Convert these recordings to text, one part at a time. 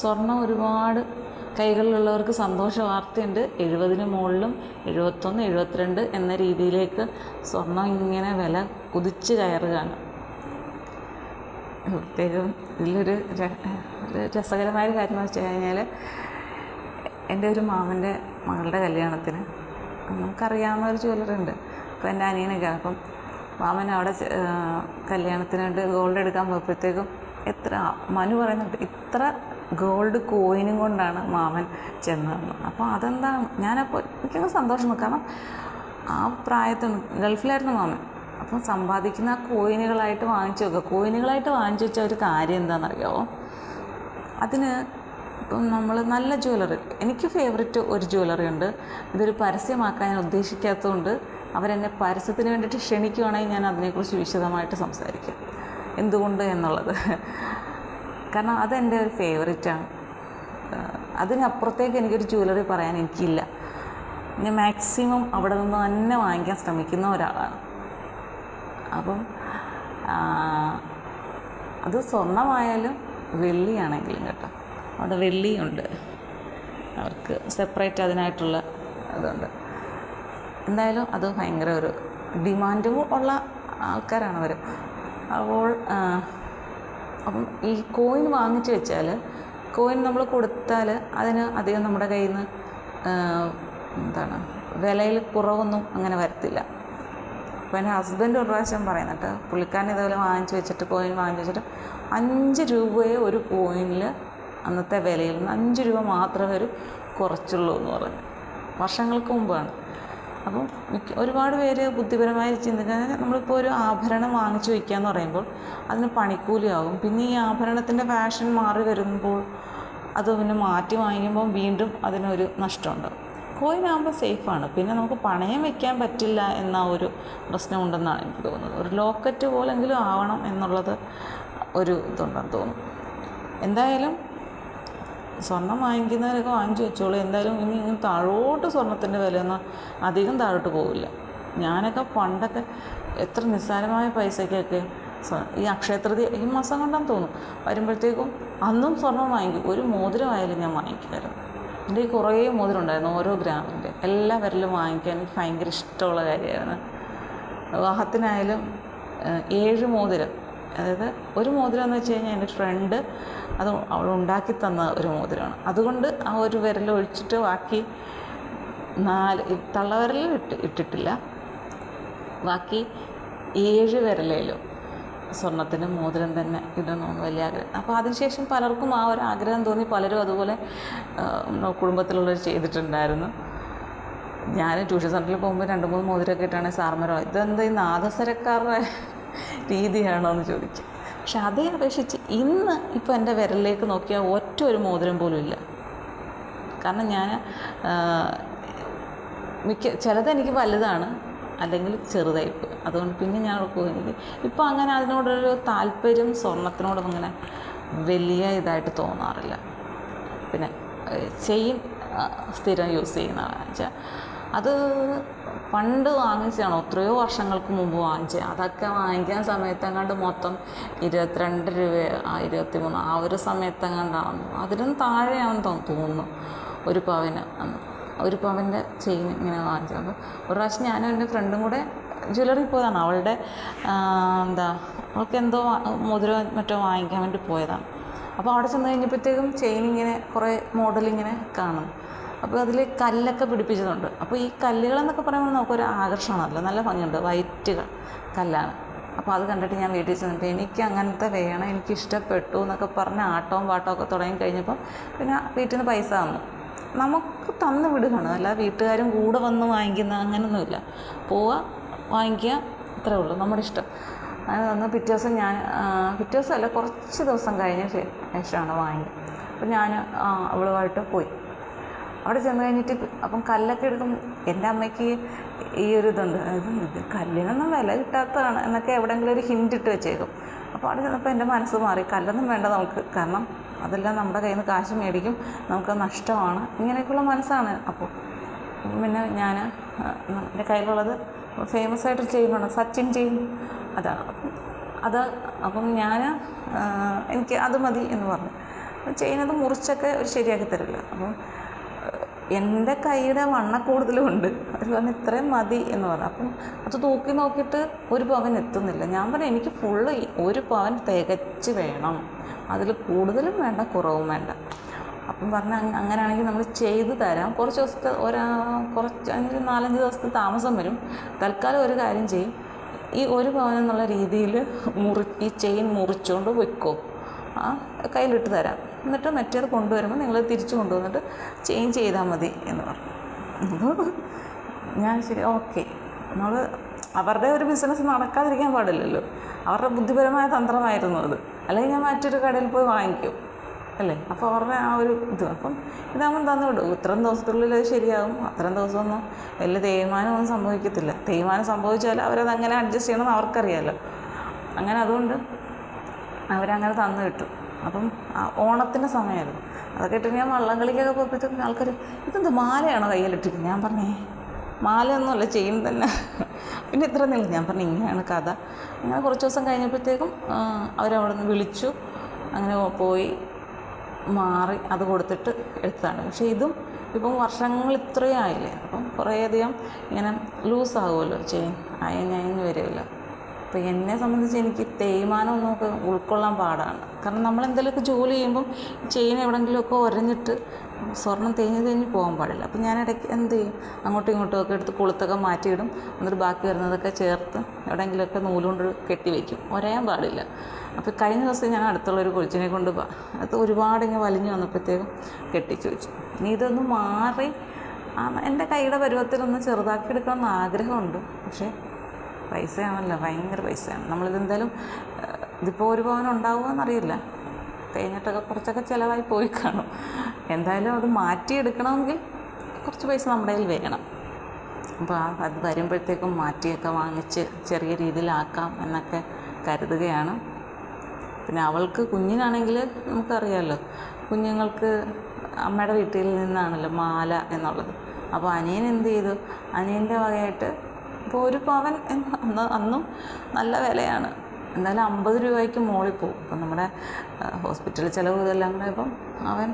സ്വർണം ഒരുപാട് കൈകളിലുള്ളവർക്ക് സന്തോഷ വാർത്തയുണ്ട്. എഴുപതിന് മുകളിലും എഴുപത്തൊന്ന് എഴുപത്തിരണ്ട് എന്ന രീതിയിലേക്ക് സ്വർണം ഇങ്ങനെ വില കുതിച്ച് കയറുകയാണ്. പ്രത്യേകം ഇതിലൊരു രസകരമായ കാര്യം എന്ന് വെച്ച് കഴിഞ്ഞാൽ എന്റെ ഒരു മാമന്റെ മകളുടെ കല്യാണത്തിന് നമുക്കറിയാവുന്ന ഒരു ജ്വല്ലറി ഉണ്ട് അപ്പോൾ എന്റെ അനിയനൊക്കെ അപ്പം മാമൻ അവിടെ കല്യാണത്തിന് വേണ്ടി ഗോൾഡ് എടുക്കാൻ പോയപ്പോഴത്തേക്കും എത്ര മനു പറയുന്നുണ്ട് ഇത്ര ഗോൾഡ് കോയിനും കൊണ്ടാണ് മാമൻ ചെന്നതെന്ന് അപ്പോൾ അതെന്താണ്? ഞാനപ്പോൾ എനിക്കങ്ങ് സന്തോഷം കാരണം ആ പ്രായത്തിൽ ഗൾഫിലായിരുന്നു മാമൻ. അപ്പം സമ്പാദിക്കുന്ന ആ കോയിനുകളായിട്ട് വാങ്ങിച്ചു വെക്കുക. കോയിനുകളായിട്ട് വാങ്ങിച്ചു വെച്ച ഒരു കാര്യം എന്താണെന്നറിയാമോ അതിന് ഇപ്പം നമ്മൾ നല്ല ജ്വല്ലറി എനിക്ക് ഫേവററ്റ് ഒരു ജ്വല്ലറി ഉണ്ട്. ഇതൊരു പരസ്യമാക്കാൻ ഞാൻ ഉദ്ദേശിക്കാത്തതുകൊണ്ട് അവരെന്നെ പരസ്യത്തിന് വേണ്ടിയിട്ട് ക്ഷണിക്കുകയാണെങ്കിൽ ഞാൻ അതിനെക്കുറിച്ച് വിശദമായിട്ട് സംസാരിക്കാം. എന്തുകൊണ്ട് എന്നുള്ളത്. കാരണം അതെന്റെ ഒരു ഫേവറേറ്റാണ് അതിനപ്പുറത്തേക്ക് എനിക്കൊരു ജ്വല്ലറി പറയാൻ എനിക്കില്ല. ഞാൻ മാക്സിമം അവിടെ നിന്ന് തന്നെ വാങ്ങിക്കാൻ ശ്രമിക്കുന്ന ഒരാളാണ്. അപ്പം അത് സ്വർണമായാലും വെള്ളിയാണെങ്കിലും കേട്ടോ. അവിടെ വെള്ളിയുണ്ട്. അവർക്ക് സെപ്പറേറ്റ് അതിനായിട്ടുള്ള ഇതുണ്ട്. എന്തായാലും അത് ഭയങ്കര ഒരു ഡിമാൻഡും ഉള്ള ആൾക്കാരാണ് അവർ അപ്പോൾ അപ്പം ഈ കോയിൻ വാങ്ങിച്ചു വെച്ചാൽ കോയിൻ നമ്മൾ കൊടുത്താൽ അതിന് അധികം നമ്മുടെ കയ്യിൽ നിന്ന് എന്താണ് വിലയിൽ കുറവൊന്നും അങ്ങനെ വരത്തില്ല. അപ്പോൾ എന്റെ ഹസ്ബൻഡ് ഒരു പ്രാവശ്യം പറയുന്നുണ്ട് പുള്ളിക്കാരൻ ഇതുപോലെ വാങ്ങിച്ചു വെച്ചിട്ട് കോയിൻ വാങ്ങിച്ചു വെച്ചിട്ട് അഞ്ച് രൂപയെ ഒരു കോയിനിൽ അന്നത്തെ വിലയിൽ നിന്ന് അഞ്ച് രൂപ മാത്രമേ ഒരു കുറച്ചുള്ളൂ എന്ന് പറഞ്ഞു. വർഷങ്ങൾക്ക് മുമ്പാണ്. അപ്പം മിക്ക ഒരുപാട് പേര് ബുദ്ധിപരമായി ചിന്തിക്കുന്നത് നമ്മളിപ്പോൾ ഒരു ആഭരണം വാങ്ങിച്ചു വയ്ക്കുക എന്ന് പറയുമ്പോൾ അതിന് പണിക്കൂലിയാകും. പിന്നെ ഈ ആഭരണത്തിന്റെ ഫാഷൻ മാറി വരുമ്പോൾ അത് പിന്നെ മാറ്റി വാങ്ങിക്കുമ്പോൾ വീണ്ടും അതിനൊരു നഷ്ടമുണ്ട്. കോയിൻ ആകുമ്പോൾ സേഫാണ് പിന്നെ നമുക്ക് പണയം വെക്കാൻ പറ്റില്ല എന്ന ഒരു പ്രശ്നമുണ്ടെന്നാണ് എനിക്ക് തോന്നുന്നത്. ഒരു ലോക്കറ്റ് പോലെങ്കിലും ആവണം എന്നുള്ളത് ഒരു ഇതുണ്ടെന്ന് തോന്നുന്നു. എന്തായാലും സ്വർണം വാങ്ങിക്കുന്നവരൊക്കെ വാങ്ങിച്ചു വെച്ചോളൂ. എന്തായാലും ഇനി ഇങ്ങനെ താഴോട്ട് സ്വർണത്തിന്റെ വിലയൊന്നും അധികം താഴോട്ട് പോവില്ല. ഞാനൊക്കെ പണ്ടൊക്കെ എത്ര നിസ്സാരമായ പൈസയ്ക്കൊക്കെ ഈ അക്ഷയതൃതീയ ഈ മാസം കൊണ്ടാന്ന് തോന്നും വരുമ്പോഴത്തേക്കും അന്നും സ്വർണം വാങ്ങിക്കും. ഒരു മോതിരമായാലും ഞാൻ വാങ്ങിക്കുമായിരുന്നു എന്റെ ഈ കുറേ മോതിരം ഉണ്ടായിരുന്നു ഓരോ ഗ്രാമിന്റെ. എല്ലാ വിരലും വാങ്ങിക്കാൻ എനിക്ക് ഭയങ്കര ഇഷ്ടമുള്ള കാര്യമായിരുന്നു വിവാഹത്തിനായാലും ഏഴ് മോതിരം അതായത് ഒരു മോതിരം എന്ന് വെച്ച് കഴിഞ്ഞാൽ എന്റെ ഫ്രണ്ട് അത് അവൾ ഉണ്ടാക്കി തന്ന ഒരു മോതിരമാണ്. അതുകൊണ്ട് ആ ഒരു വിരൽ ഒഴിച്ചിട്ട് ബാക്കി നാല് ഈ തള്ളവിരലിൽ ഇട്ട് ഇട്ടിട്ടില്ല. ബാക്കി ഏഴ് വിരലേലും സ്വർണത്തിന് മോതിരം തന്നെ ഇടണമെന്ന് വലിയ ആഗ്രഹം. അപ്പോൾ അതിനുശേഷം പലർക്കും ആ ഒരു ആഗ്രഹം തോന്നി. പലരും അതുപോലെ കുടുംബത്തിലുള്ളവർ ചെയ്തിട്ടുണ്ടായിരുന്നു. ഞാൻ ട്യൂഷൻ സെന്ററിൽ പോകുമ്പോൾ രണ്ട് മൂന്ന് മോതിരമൊക്കെ ഇട്ടാണ് സാർമാരോ ഇതെന്താ ഈ നാദസ്വരക്കാരുടെ രീതിയാണോ എന്ന് ചോദിക്കും. പക്ഷെ അതേ അപേക്ഷിച്ച് ഇന്ന് ഇപ്പോൾ എന്റെ വിരലിലേക്ക് നോക്കിയാൽ ഒറ്റ ഒരു മോതിരം പോലും ഇല്ല. കാരണം ഞാൻ മിക്ക ചിലതെനിക്ക് വലുതാണ് അല്ലെങ്കിൽ ചെറുതായിപ്പോയി. അതുകൊണ്ട് പിന്നെ ഞാൻ ഓർക്കും എനിക്ക് ഇപ്പോൾ അങ്ങനെ അതിനോടൊരു താല്പര്യം സ്വർണത്തിനോടൊന്നും അങ്ങനെ വലിയ ഇതായിട്ട് തോന്നാറില്ല. പിന്നെ ചെയിൻ സ്ഥിരം യൂസ് ചെയ്യുന്ന ആളാണെന്ന് വെച്ചാൽ അത് പണ്ട് വാങ്ങിച്ചതാണ്. എത്രയോ വർഷങ്ങൾക്ക് മുമ്പ് വാങ്ങിച്ചത്. അതൊക്കെ വാങ്ങിക്കാൻ സമയത്തെങ്ങാണ്ട് മൊത്തം ഇരുപത്തിരണ്ട് രൂപ ഇരുപത്തി മൂന്ന് ആ ഒരു സമയത്തെങ്ങാണ്ടാണ്. അതിനും താഴെയാണെന്ന് തോന്നുന്നു. ഒരു പവന് ഒരു പവന്റെ ചെയിൻ ഇങ്ങനെ വാങ്ങിച്ചത്. അപ്പോൾ ഒരു പ്രാവശ്യം ഞാനും എന്റെ ഫ്രണ്ടും കൂടെ ജ്വല്ലറി പോയതാണ്. അവളുടെ എന്താ അവൾക്ക് എന്തോ മോതിരം മറ്റോ വാങ്ങിക്കാൻ വേണ്ടി പോയതാണ്. അപ്പോൾ അവിടെ ചെന്ന് കഴിഞ്ഞപ്പോഴത്തേക്കും ചെയിൻ ഇങ്ങനെ കുറേ മോഡൽ ഇങ്ങനെ കാണും. അപ്പോൾ അതിൽ കല്ലൊക്കെ പിടിപ്പിച്ചിട്ടുണ്ട്. അപ്പോൾ ഈ കല്ലുകളെന്നൊക്കെ പറയുമ്പോൾ നമുക്കൊരു ആകർഷണമല്ല നല്ല ഭംഗിയുണ്ട്. വൈറ്റ് കല്ലാണ്. അപ്പോൾ അത് കണ്ടിട്ട് ഞാൻ വീട്ടിൽ ചെന്നിട്ട് എനിക്ക് അങ്ങനത്തെ വേണം എനിക്ക് ഇഷ്ടപ്പെട്ടു എന്നൊക്കെ പറഞ്ഞ് ആട്ടവും പാട്ടവും ഒക്കെ തുടങ്ങി കഴിഞ്ഞപ്പോൾ പിന്നെ വീട്ടിൽ നിന്ന് പൈസ തന്നു. നമുക്ക് തന്നു വിടുകയാണ്. അല്ലാതെ വീട്ടുകാരും കൂടെ വന്ന് വാങ്ങിക്കുന്ന അങ്ങനെയൊന്നുമില്ല പോവുക വാങ്ങിക്കുക അത്രേ ഉള്ളൂ. നമ്മുടെ ഇഷ്ടം. അങ്ങനെ തന്നു പിറ്റേ ദിവസം ഞാൻ പിറ്റേ ദിവസമല്ല കുറച്ച് ദിവസം കഴിഞ്ഞ ശേഷമാണ് വാങ്ങിയത്. അപ്പോൾ ഞാൻ അവളുമായിട്ട് പോയി. അവിടെ ചെന്ന് കഴിഞ്ഞിട്ട് അപ്പം കല്ലൊക്കെ എടുക്കും. എന്റെ അമ്മയ്ക്ക് ഈ ഒരു ഇതുണ്ട്. അതായത് കല്ലിനൊന്നും വില കിട്ടാത്തതാണ് എന്നൊക്കെ എവിടെയെങ്കിലും ഒരു ഹിന്റ് ഇട്ട് വെച്ചേക്കും. അപ്പോൾ അവിടെ ചെന്നപ്പോൾ എന്റെ മനസ്സ് മാറി. കല്ലൊന്നും വേണ്ട നമുക്ക്. കാരണം അതെല്ലാം നമ്മുടെ കയ്യിൽ നിന്ന് കാശ് മേടിക്കും. നമുക്ക് നഷ്ടമാണ്. ഇങ്ങനെയൊക്കെയുള്ള മനസ്സാണ്. അപ്പോൾ പിന്നെ ഞാൻ എന്റെ കയ്യിലുള്ളത് ഫേമസ് ആയിട്ട് ചെയ്യുന്നുണ്ട് സച്ചിൻ ചെയ്യും അതാണ് അത് അപ്പം ഞാൻ എനിക്ക് അത് മതി എന്ന് പറഞ്ഞു. ചെയ്യുന്നത് മുറിച്ചൊക്കെ ഒരു ശരിയാക്കി തരില്ല. അപ്പം എന്റെ കൈയുടെ വണ്ണ കൂടുതലുമുണ്ട് അവർ പറഞ്ഞു ഇത്രയും മതി എന്ന് പറഞ്ഞു. അപ്പം അത് തൂക്കി നോക്കിയിട്ട് ഒരു പവൻ എത്തുന്നില്ല. ഞാൻ പറഞ്ഞു എനിക്ക് ഫുള്ള് ഒരു പവൻ തികച്ച് വേണം. അതിൽ കൂടുതലും വേണ്ട കുറവും വേണ്ട. അപ്പം പറഞ്ഞ അങ്ങനെയാണെങ്കിൽ നമ്മൾ ചെയ്തു തരാം. കുറച്ച് ദിവസത്തെ ഒരാ കുറച്ച് അഞ്ച് നാലഞ്ച് ദിവസത്തെ താമസം വരും. തൽക്കാലം ഒരു കാര്യം ചെയ്യും. ഈ ഒരു പവൻ എന്നുള്ള രീതിയിൽ മുറി ഈ ചെയിൻ മുറിച്ചുകൊണ്ട് വെക്കോ. ആ കയ്യിലിട്ട് തരാം. എന്നിട്ട് മറ്റേത് കൊണ്ടുവരുമ്പോൾ നിങ്ങൾ തിരിച്ചു കൊണ്ടുവന്നിട്ട് ചേഞ്ച് ചെയ്താൽ മതി എന്ന് പറഞ്ഞു. അപ്പോൾ ഞാൻ ശരി ഓക്കെ നമ്മൾ അവരുടെ ഒരു ബിസിനസ് നടക്കാതിരിക്കാൻ പാടില്ലല്ലോ. അവരുടെ ബുദ്ധിപരമായ തന്ത്രമായിരുന്നു അത്. അല്ലെങ്കിൽ ഞാൻ മറ്റൊരു കടയിൽ പോയി വാങ്ങിക്കും. അല്ലേ? അപ്പോൾ അവരുടെ ആ ഒരു ഇത്. അപ്പം ഇതാകുമ്പോൾ തന്നു വിടും. ഇത്രയും ദിവസത്തിനുള്ളിൽ അത് ശരിയാകും. അത്രയും ദിവസമൊന്നും വലിയ തേയ്മാനമൊന്നും സംഭവിക്കത്തില്ല. തേയ്മാനം സംഭവിച്ചാൽ അവരത് അങ്ങനെ അഡ്ജസ്റ്റ് ചെയ്യണമെന്ന് അവർക്കറിയാമല്ലോ അങ്ങനെ അതുകൊണ്ട് അവരങ്ങനെ തന്നു കിട്ടും. അപ്പം ഓണത്തിന്റെ സമയമായിരുന്നു അതൊക്കെ ഇട്ട് ഞാൻ വള്ളം കളിക്കൊക്കെ പോയപ്പോഴത്തേക്കും ആൾക്കാർ ഇതെന്ത് മാലയാണോ കയ്യിലിട്ടിരിക്കുന്നത്? ഞാൻ പറഞ്ഞേ മാലയൊന്നുമല്ല ചെയിൻ തന്നെ. പിന്നെ ഇത്ര നില ഞാൻ പറഞ്ഞു ഇങ്ങനെയാണ് കഥ. അങ്ങനെ കുറച്ച് ദിവസം കഴിഞ്ഞപ്പോഴത്തേക്കും അവരവിടെ നിന്ന് വിളിച്ചു. അങ്ങനെ പോയി മാറി അത് കൊടുത്തിട്ട് എടുത്തതാണ്. പക്ഷേ ഇതും ഇപ്പം വർഷങ്ങൾ ഇത്രയും ആയില്ലേ. അപ്പം കുറേയധികം ഇങ്ങനെ ലൂസാകുമല്ലോ ചെയിൻ അയഞ്ഞ് അയഞ്ഞ് വരുമല്ലോ അപ്പോൾ എന്നെ സംബന്ധിച്ച് എനിക്ക് തേയ്മാനം നമുക്ക് ഉൾക്കൊള്ളാൻ പാടാണ്. കാരണം നമ്മൾ എന്തെങ്കിലുമൊക്കെ ജോലി ചെയ്യുമ്പം ചെയിൻ എവിടെയെങ്കിലുമൊക്കെ ഉരഞ്ഞിട്ട് സ്വർണം തേഞ്ഞ് തേഞ്ഞ് പോകാൻ പാടില്ല. അപ്പോൾ ഞാൻ ഇടയ്ക്ക് എന്ത് ചെയ്യും? അങ്ങോട്ടും ഇങ്ങോട്ടും ഒക്കെ എടുത്ത് കൊളുത്തൊക്കെ മാറ്റിയിടും. എന്നിട്ട് ബാക്കി വരുന്നതൊക്കെ ചേർത്ത് എവിടെയെങ്കിലുമൊക്കെ നൂലുകൊണ്ട് കെട്ടി വയ്ക്കും ഉരയാൻ പാടില്ല. അപ്പോൾ കഴിഞ്ഞ ദിവസം ഞാൻ അടുത്തുള്ള ഒരു കൊച്ചിനെ കൊണ്ട് അത് ഒരുപാട് ഇങ്ങനെ വലിഞ്ഞു വന്നപ്പോഴത്തേക്കും കെട്ടിച്ചു വെച്ചു. ഇനി ഇതൊന്ന് മാറി എന്റെ കൈയുടെ പരുവത്തിലൊന്ന് ചെറുതാക്കി എടുക്കണമെന്ന് ആഗ്രഹമുണ്ട്. പക്ഷേ പൈസയാണല്ലോ ഭയങ്കര പൈസയാണ്. നമ്മളിതെന്തായാലും ഇതിപ്പോൾ ഒരു പവൻ ഉണ്ടാവുമോയെന്നറിയില്ല കഴിഞ്ഞിട്ടൊക്കെ കുറച്ചൊക്കെ ചിലവായി പോയി കാണും. എന്തായാലും അത് മാറ്റിയെടുക്കണമെങ്കിൽ കുറച്ച് പൈസ നമ്മുടെ കയ്യിൽ വേണം. അപ്പോൾ അത് വരുമ്പോഴത്തേക്കും മാറ്റിയൊക്കെ വാങ്ങിച്ച് ചെറിയ രീതിയിലാക്കാം എന്നൊക്കെ കരുതുകയാണ്. പിന്നെ അവൾക്ക് കുഞ്ഞിനാണെങ്കിൽ നമുക്കറിയാമല്ലോ കുഞ്ഞുങ്ങൾക്ക് അമ്മയുടെ വീട്ടിൽ നിന്നാണല്ലോ മാല എന്നുള്ളത്. അപ്പോൾ അനിയൻ എന്ത് ചെയ്തു? അനിയന്റെ വകയായിട്ട് ഇപ്പോൾ ഒരു പവൻ എന്ന് അന്ന് അന്നും നല്ല വിലയാണ്. എന്നാലും അമ്പത് രൂപയ്ക്ക് മുകളിൽ പോകും ഇപ്പം നമ്മുടെ ഹോസ്പിറ്റൽ ചിലവ് ഇതെല്ലാം കൂടെ ഇപ്പം അവൻ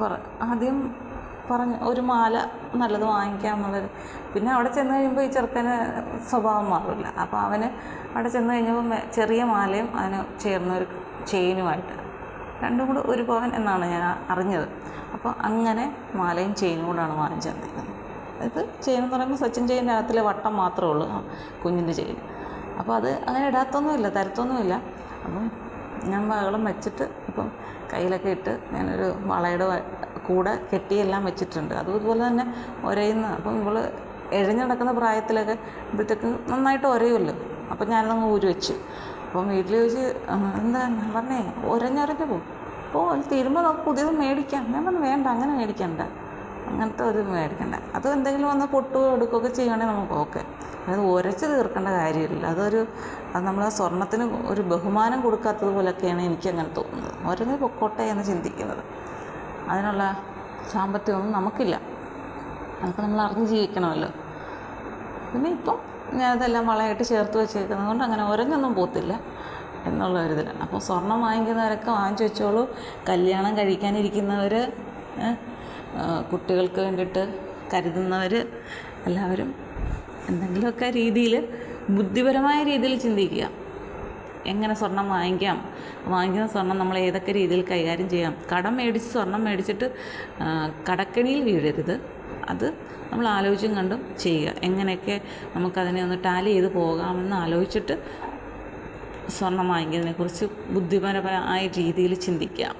പറ ആദ്യം പറഞ്ഞു ഒരു മാല നല്ലത് വാങ്ങിക്കാം എന്നുള്ളത് പിന്നെ അവിടെ ചെന്ന് കഴിയുമ്പോൾ ഈ ചെറുക്കന് സ്വഭാവം മാറില്ല. അപ്പോൾ അവന് അവിടെ ചെന്ന് കഴിഞ്ഞപ്പോൾ ചെറിയ മാലയും അതിന് ചേർന്ന ഒരു ചെയിനുമായിട്ട്. രണ്ടും കൂടെ ഒരു പവൻ എന്നാണ് ഞാൻ അറിഞ്ഞത്. അപ്പോൾ അങ്ങനെ മാലയും ചെയിനും കൂടാണ് വാങ്ങിച്ചു തന്നിരിക്കുന്നത് ഇത് ചെയിൻ പറയുമ്പോൾ സച്ചിൻ ചെയ്യുന്ന അകത്തിലെ വട്ടം മാത്രമേ ഉള്ളൂ. കുഞ്ഞിന്റെ ചെയിൻ അപ്പോൾ അത് അങ്ങനെ ഇടാത്തൊന്നുമില്ല തരത്തൊന്നുമില്ല. അപ്പം ഞാൻ ബഹളം വെച്ചിട്ട് ഇപ്പം കയ്യിലൊക്കെ ഇട്ട് ഞാനൊരു വളയുടെ കൂടെ കെട്ടിയെല്ലാം വെച്ചിട്ടുണ്ട്. അതുപോലെ തന്നെ ഒരയുന്ന. അപ്പം ഇവൾ എഴഞ്ഞ് നടക്കുന്ന പ്രായത്തിലൊക്കെ ഇപ്പോഴത്തേക്ക് നന്നായിട്ട് ഒരയുമല്ലോ. അപ്പം ഞാനതങ്ങ് ഊരി വെച്ചു. അപ്പം വീട്ടിൽ ചോദിച്ച് "ആ, എന്താ ഞാൻ പറഞ്ഞേ ഒരഞ്ഞൊരഞ്ഞ് പോകും അപ്പോൾ തീരുമ്പോൾ നമുക്ക് പുതിയത് മേടിക്കാം. ഞാൻ പറഞ്ഞു വേണ്ട അങ്ങനെ മേടിക്കണ്ട. അങ്ങനത്തെ ഒരു മേടിക്കണ്ട. അത് എന്തെങ്കിലും വന്ന് പൊട്ടുകയോ എടുക്കുകയൊക്കെ ചെയ്യുകയാണെങ്കിൽ നമുക്ക് ഓക്കെ. അത് ഉരച്ച് തീർക്കേണ്ട കാര്യമില്ല. അതൊരു അത് നമ്മൾ സ്വർണത്തിന് ഒരു ബഹുമാനം കൊടുക്കാത്തത് എനിക്ക് അങ്ങനെ തോന്നുന്നത്. ഓരോന്ന് പൊക്കോട്ടെ എന്ന് ചിന്തിക്കുന്നത്. അതിനുള്ള സാമ്പത്തികമൊന്നും നമുക്കില്ല. അതൊക്കെ നമ്മൾ അറിഞ്ഞ് ജീവിക്കണമല്ലോ. പിന്നെ ഇപ്പം ഞാനതെല്ലാം വളയായിട്ട് ചേർത്ത് വെച്ചേക്കുന്നത് കൊണ്ട് അങ്ങനെ ഒരഞ്ഞൊന്നും പോത്തില്ല എന്നുള്ള ഒരു ഇതിലാണ് അപ്പോൾ സ്വർണം വാങ്ങിക്കുന്നവരൊക്കെ വാങ്ങിച്ചു വെച്ചോളൂ. കല്യാണം കഴിക്കാനിരിക്കുന്നവർ കുട്ടികൾക്ക് വേണ്ടിയിട്ട് കരുതുന്നവർ എല്ലാവരും എന്തെങ്കിലുമൊക്കെ രീതിയിൽ ബുദ്ധിപരമായ രീതിയിൽ ചിന്തിക്കുക. എങ്ങനെ സ്വർണം വാങ്ങിക്കാം? വാങ്ങിക്കുന്ന സ്വർണം നമ്മൾ ഏതൊക്കെ രീതിയിൽ കൈകാര്യം ചെയ്യാം? കടം മേടിച്ച് സ്വർണം മേടിച്ചിട്ട് കടക്കണിയിൽ വീഴരുത്. അത് നമ്മൾ ആലോചിച്ചും കണ്ടും ചെയ്യുക. എങ്ങനെയൊക്കെ നമുക്കതിനെ ഒന്ന് ടാലി ചെയ്ത് പോകാമെന്ന് ആലോചിച്ചിട്ട് സ്വർണം വാങ്ങിക്കുന്നതിനെക്കുറിച്ച് ബുദ്ധിപരമായ രീതിയിൽ ചിന്തിക്കാം.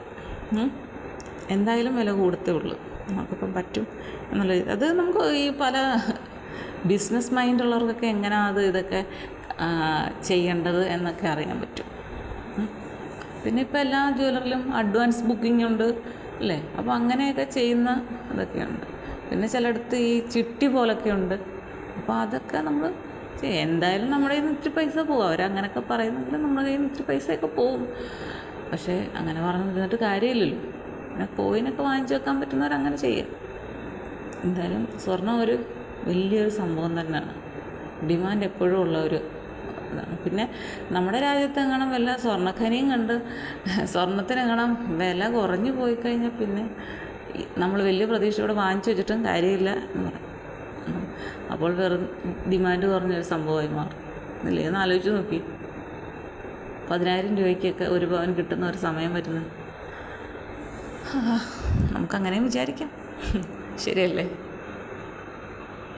എന്തായാലും വില കൂടത്തേ ഉള്ളൂ. നമുക്കിപ്പം പറ്റും എന്നുള്ള അത് നമുക്ക് ഈ പല ബിസിനസ് മൈൻഡ് ഉള്ളവർക്കൊക്കെ എങ്ങനെയാണ് അത് ഇതൊക്കെ ചെയ്യേണ്ടത് എന്നൊക്കെ അറിയാൻ പറ്റും. പിന്നെ ഇപ്പോൾ എല്ലാ ജ്വല്ലറിലും അഡ്വാൻസ് ബുക്കിംഗ് ഉണ്ട് അല്ലേ? അപ്പോൾ അങ്ങനെയൊക്കെ ചെയ്യുന്ന ഇതൊക്കെയുണ്ട്. പിന്നെ ചിലയിടത്ത് ഈ ചിട്ടി പോലൊക്കെ ഉണ്ട്. അപ്പോൾ അതൊക്കെ നമ്മൾ എന്തായാലും നമ്മുടെ കയ്യിൽ നിന്ന് ഇത്തിരി പൈസ പോകും. അവരങ്ങനെയൊക്കെ പറയുന്നെങ്കിൽ നമ്മുടെ കയ്യിൽ നിന്ന് ഇത്തിരി പൈസയൊക്കെ പോകും. പക്ഷേ അങ്ങനെ പറഞ്ഞിരുന്നിട്ട് കാര്യമില്ലല്ലോ. പിന്നെ കോയിനൊക്കെ വാങ്ങിച്ചു വെക്കാൻ പറ്റുന്നവർ അങ്ങനെ ചെയ്യും. എന്തായാലും സ്വർണം ഒരു വലിയൊരു സംഭവം തന്നെയാണ്. ഡിമാൻഡ് എപ്പോഴും ഉള്ള ഒരു ഇതാണ്. പിന്നെ നമ്മുടെ രാജ്യത്ത് എങ്ങനെ വല്ല സ്വർണഖനിയും കണ്ട് സ്വർണത്തിനെങ്ങനെ വില കുറഞ്ഞു പോയി കഴിഞ്ഞാൽ പിന്നെ നമ്മൾ വലിയ പ്രതീക്ഷയോടെ വാങ്ങിച്ചു വെച്ചിട്ടും കാര്യമില്ല എന്ന് പറയും. അപ്പോൾ വെറും ഡിമാൻഡ് കുറഞ്ഞൊരു സംഭവമായി മാറും. ഇല്ലേ? ഒന്ന് ആലോചിച്ച് നോക്കി. പതിനായിരം രൂപയ്ക്കൊക്കെ ഒരു പവൻ കിട്ടുന്ന ഒരു സമയം വരുന്നത്. നമുക്കങ്ങനെയും വിചാരിക്കാം. ശരിയല്ലേ?